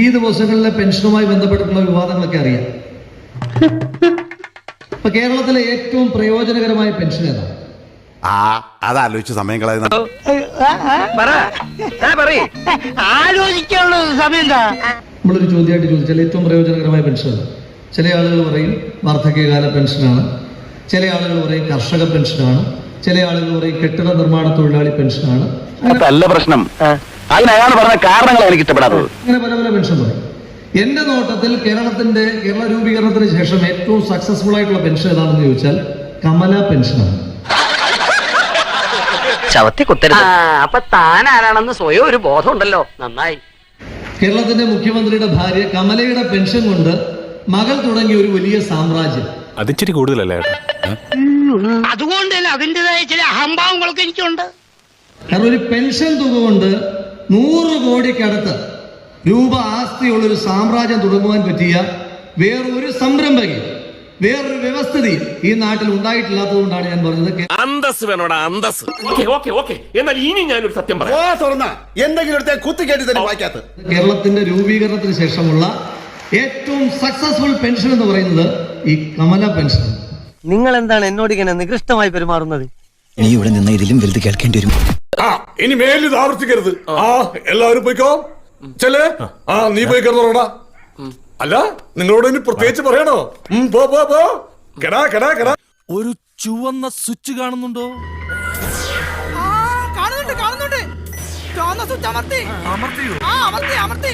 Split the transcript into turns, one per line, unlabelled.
ഈ ദിവസങ്ങളിലെ പെൻഷനുമായി ബന്ധപ്പെട്ടിട്ടുള്ള വിവാദങ്ങളൊക്കെ അറിയാം. ഇപ്പൊ കേരളത്തിലെ ഏറ്റവും പ്രയോജനകരമായ പെൻഷൻ ഏതാ?
ആ അതാലോചിച്ച് സമയം കളയുന്ന
ആലോചിക്കാനുള്ള സമയം
നമ്മളൊരു ചോദ്യമായിട്ട് ചോദിച്ചാൽ ഏറ്റവും പ്രയോജനകരമായ പെൻഷൻ ചില ആളുകൾ പറയും വാർദ്ധക്യകാല പെൻഷനാണ്. ചില ആളുകൾ പറയും കർഷക പെൻഷനാണ്. ചില ആളുകൾ പറയും കെട്ടിട നിർമ്മാണ തൊഴിലാളി പെൻഷനാണ്. അങ്ങനെ
അല്ല അയാൾ പറഞ്ഞ കാരണങ്ങൾ എനിക്ക് ഇഷ്ടപ്പെടാത്തത്.
പല പല പെൻഷൻ പറയും എന്റെ നോട്ടത്തിൽ കേരളത്തിന്റെ കേരള രൂപീകരണത്തിന് ശേഷം ഏറ്റവും സക്സസ്ഫുൾ ആയിട്ടുള്ള പെൻഷൻ ഏതാണെന്ന് ചോദിച്ചാൽ കമല പെൻഷനാണ്
ചവത്തി കുത്തരുത്. അപ്പൊ താൻ ആരാണെന്ന് സ്വയം ഒരു ബോധമുണ്ടല്ലോ. നന്നായി.
കേരളത്തിന്റെ മുഖ്യമന്ത്രിയുടെ ഭാര്യ കമലയുടെ പെൻഷൻ കൊണ്ട് മകൾ തുടങ്ങിയ ഒരു വലിയ സാമ്രാജ്യം.
അതിച്ചിരി കൂടുതലല്ലേ
അതുകൊണ്ട് തന്നെ അതിന്റെതായ ചില അഹംഭാവങ്ങളൊക്കെ എനിക്കുണ്ട്.
കാരണം ഒരു പെൻഷൻ തുക കൊണ്ട് നൂറ് കോടിക്കടുത്ത് രൂപ ആസ്തിയുള്ള ഒരു സാമ്രാജ്യം തുടങ്ങുവാൻ പറ്റിയ വേറൊരു സംരംഭകി വേറൊരു വ്യവസ്ഥിതി ഈ നാട്ടിൽ ഉണ്ടായിട്ടില്ലാത്തത് കൊണ്ടാണ് ഞാൻ പറഞ്ഞത്.
അന്തസ് വേണോടാ അന്തസ് ഓക്കെ ഓക്കെ ഓക്കെ. എന്നാൽ ഇനി ഞാനൊരു സത്യം പറയാം.
തുറന്ന എന്തെങ്കിലും എടുത്ത കുത്തി കേട്ടി തന്നെ വായിക്കാത്ത
കേരളത്തിന്റെ രൂപീകരണത്തിന് ശേഷമുള്ള ഏറ്റവും സക്സസ്ഫുൾ പെൻഷൻ എന്ന് പറയുന്നത് ഈ കമല പെൻഷൻ
നിങ്ങൾ എന്താണ് എന്നോട് ഇങ്ങനെ നികൃഷ്ടമായി പെരുമാറുന്നത്?
നീ ഇവിടെ നിന്ന് ഇതിലും വലുത് കേൾക്കേണ്ടി വരും.
ആ ഇനി മേലിൽ ഇത് ആവർത്തിക്കരുത്. ആ. എല്ലാവരും പോയിക്കോ. ചെല്ലേ? ആ. നീ പോയി കിടന്നോടാ അല്ല നിങ്ങളോട് ഇനി പ്രത്യേകിച്ച് പറയണോ? പോ പോ പോ. കെടാ കെടാ കെടാ.
ഒരു ചുവന്ന സ്വിച്ച് കാണുന്നുണ്ടോ?
കാണുന്നുണ്ട് കാണുന്നുണ്ട്. ചുവന്ന സ്വിച്ച് അമർത്തി. ആ അമർത്തി അമർത്തി.